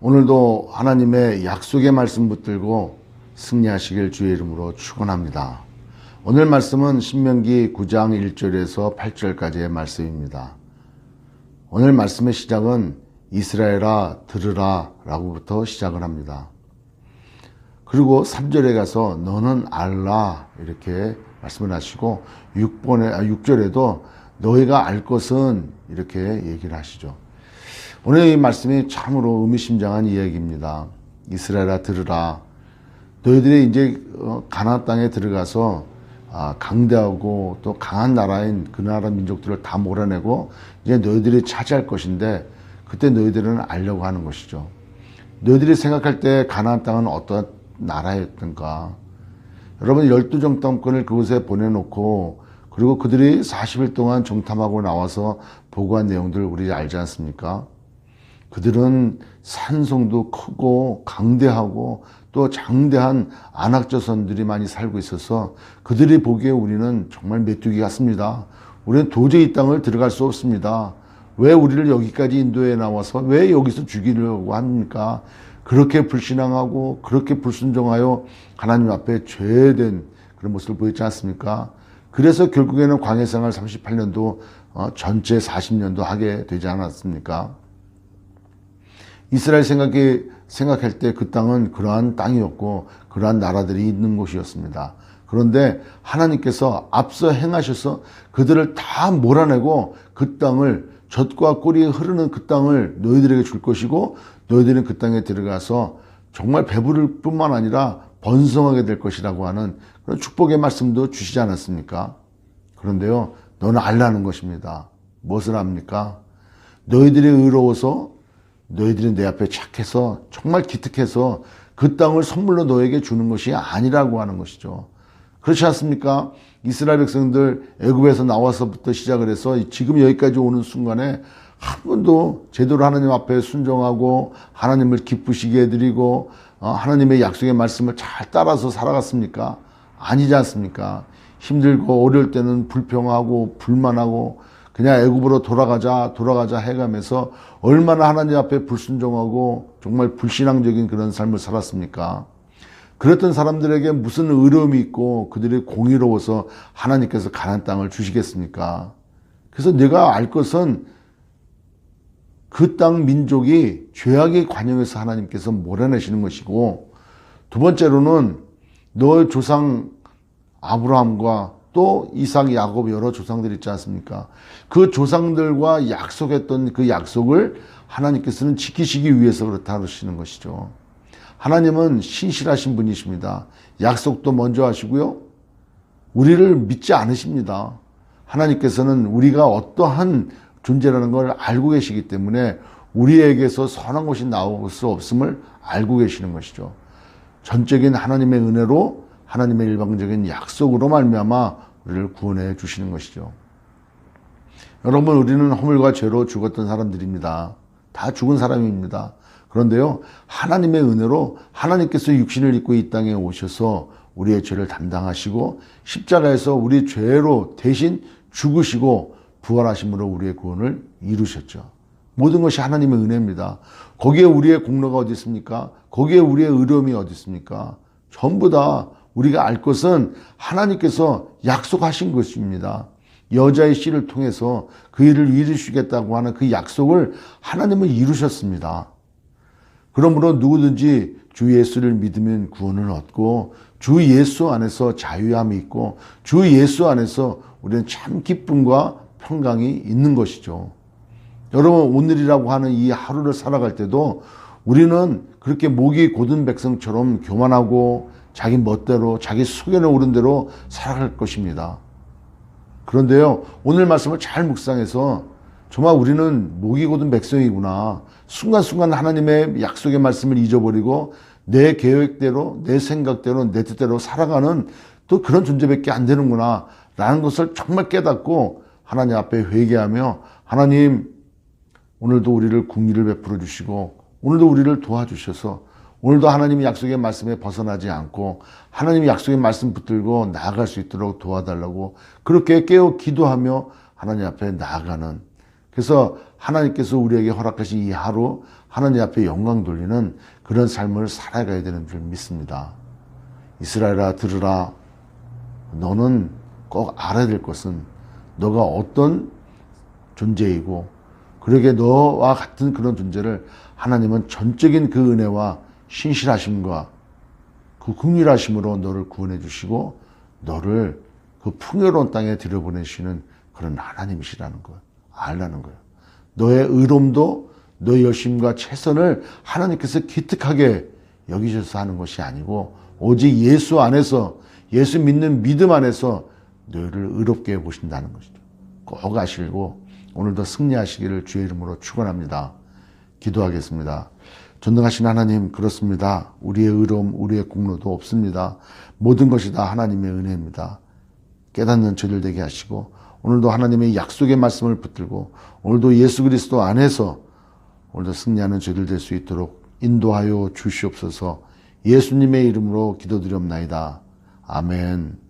오늘도 하나님의 약속의 말씀 붙들고 승리하시길 주의 이름으로 축원합니다. 오늘 말씀은 신명기 9장 1절에서 8절까지의 말씀입니다. 오늘 말씀의 시작은 이스라엘아 들으라 라고부터 시작을 합니다. 그리고 3절에 가서 너는 알라 이렇게 말씀을 하시고 6번에, 아, 6절에도 너희가 알 것은 이렇게 얘기를 하시죠. 오늘 이 말씀이 참으로 의미심장한 이야기입니다. 이스라엘아 들으라. 너희들이 이제 어, 가나안 땅에 들어가서 아, 강대하고 또 강한 나라인 그 나라 민족들을 다 몰아내고 이제 너희들이 차지할 것인데 그때 너희들은 알려고 하는 것이죠. 너희들이 생각할 때 가나안 땅은 어떤 나라였던가? 여러분 열두 정탐권을 그곳에 보내놓고 그리고 그들이 40일 동안 정탐하고 나와서 보고한 내용들 우리 알지 않습니까? 그들은 산성도 크고 강대하고 또 장대한 안악조선들이 많이 살고 있어서 그들이 보기에 우리는 정말 메뚜기 같습니다. 우리는 도저히 이 땅을 들어갈 수 없습니다. 왜 우리를 여기까지 인도에 나와서 왜 여기서 죽이려고 합니까? 그렇게 불신앙하고 그렇게 불순종하여 하나님 앞에 죄된 그런 모습을 보였지 않습니까? 그래서 결국에는 광해생활 38년도 어, 전체 40년도 하게 되지 않았습니까? 이스라엘 생각이 생각할 때 그 땅은 그러한 땅이었고 그러한 나라들이 있는 곳이었습니다. 그런데 하나님께서 앞서 행하셔서 그들을 다 몰아내고 그 땅을 젖과 꿀이 흐르는 그 땅을 너희들에게 줄 것이고 너희들은 그 땅에 들어가서 정말 배부를 뿐만 아니라 번성하게 될 것이라고 하는 그런 축복의 말씀도 주시지 않았습니까? 그런데요, 너는 알라는 것입니다. 무엇을 합니까? 너희들이 의로워서 너희들이 내 앞에 착해서 정말 기특해서 그 땅을 선물로 너에게 주는 것이 아니라고 하는 것이죠. 그렇지 않습니까? 이스라엘 백성들 애굽에서 나와서부터 시작을 해서 지금 여기까지 오는 순간에 한 번도 제대로 하나님 앞에 순종하고 하나님을 기쁘시게 해드리고 어, 하나님의 약속의 말씀을 잘 따라서 살아갔습니까? 아니지 않습니까? 힘들고 어려울 때는 불평하고 불만하고 그냥 애굽으로 돌아가자 돌아가자 해가면서 얼마나 하나님 앞에 불순종하고 정말 불신앙적인 그런 삶을 살았습니까? 그랬던 사람들에게 무슨 의로움이 있고 그들이 공의로워서 하나님께서 가난 땅을 주시겠습니까? 그래서 내가 알 것은 그 땅 민족이 죄악의 관영에서 하나님께서 몰아내시는 것이고 두 번째로는 너의 조상 아브라함과 또 이삭, 야곱 여러 조상들 있지 않습니까? 그 조상들과 약속했던 그 약속을 하나님께서는 지키시기 위해서 그렇다 하시는 것이죠. 하나님은 신실하신 분이십니다. 약속도 먼저 하시고요. 우리를 믿지 않으십니다. 하나님께서는 우리가 어떠한 존재라는 걸 알고 계시기 때문에 우리에게서 선한 것이 나올 수 없음을 알고 계시는 것이죠. 전적인 하나님의 은혜로 하나님의 일방적인 약속으로 말미암아 우리를 구원해 주시는 것이죠. 여러분 우리는 허물과 죄로 죽었던 사람들입니다. 다 죽은 사람입니다. 그런데요 하나님의 은혜로 하나님께서 육신을 입고 이 땅에 오셔서 우리의 죄를 담당하시고 십자가에서 우리 죄로 대신 죽으시고 부활하심으로 우리의 구원을 이루셨죠. 모든 것이 하나님의 은혜입니다. 거기에 우리의 공로가 어디 있습니까? 거기에 우리의 의로움이 어디 있습니까? 전부 다 우리가 알 것은 하나님께서 약속하신 것입니다. 여자의 씨를 통해서 그 일을 이루시겠다고 하는 그 약속을 하나님은 이루셨습니다. 그러므로 누구든지 주 예수를 믿으면 구원을 얻고 주 예수 안에서 자유함이 있고 주 예수 안에서 우리는 참 기쁨과 평강이 있는 것이죠. 여러분 오늘이라고 하는 이 하루를 살아갈 때도 우리는 그렇게 목이 곧은 백성처럼 교만하고 자기 멋대로 자기 소견에 오른 대로 살아갈 것입니다. 그런데요 오늘 말씀을 잘 묵상해서 정말 우리는 목이 곧은 백성이구나. 순간순간 하나님의 약속의 말씀을 잊어버리고 내 계획대로, 내 생각대로, 내 뜻대로 살아가는 또 그런 존재밖에 안 되는구나. 라는 것을 정말 깨닫고 하나님 앞에 회개하며 하나님 오늘도 우리를 궁리를 베풀어 주시고 오늘도 우리를 도와주셔서 오늘도 하나님의 약속의 말씀에 벗어나지 않고 하나님의 약속의 말씀 붙들고 나아갈 수 있도록 도와달라고 그렇게 깨어 기도하며 하나님 앞에 나아가는 그래서 하나님께서 우리에게 허락하신 이 하루 하나님 앞에 영광 돌리는 그런 삶을 살아가야 되는 줄 믿습니다. 이스라엘아 들으라 너는 꼭 알아야 될 것은 너가 어떤 존재이고 그러게 너와 같은 그런 존재를 하나님은 전적인 그 은혜와 신실하심과 그 긍휼하심으로 너를 구원해 주시고 너를 그 풍요로운 땅에 들여보내시는 그런 하나님이시라는 것 알라는 거예요. 너의 의로움도 너의 열심과 최선을 하나님께서 기특하게 여기셔서 하는 것이 아니고 오직 예수 안에서 예수 믿는 믿음 안에서 너희를 의롭게 보신다는 것이죠. 꼭 아시고 오늘도 승리하시기를 주의 이름으로 축원합니다. 기도하겠습니다. 전능하신 하나님 그렇습니다. 우리의 의로움, 우리의 공로도 없습니다. 모든 것이 다 하나님의 은혜입니다. 깨닫는 저들 되게 하시고 오늘도 하나님의 약속의 말씀을 붙들고 오늘도 예수 그리스도 안에서 오늘도 승리하는 저들 될 수 있도록 인도하여 주시옵소서 예수님의 이름으로 기도드리옵나이다. 아멘.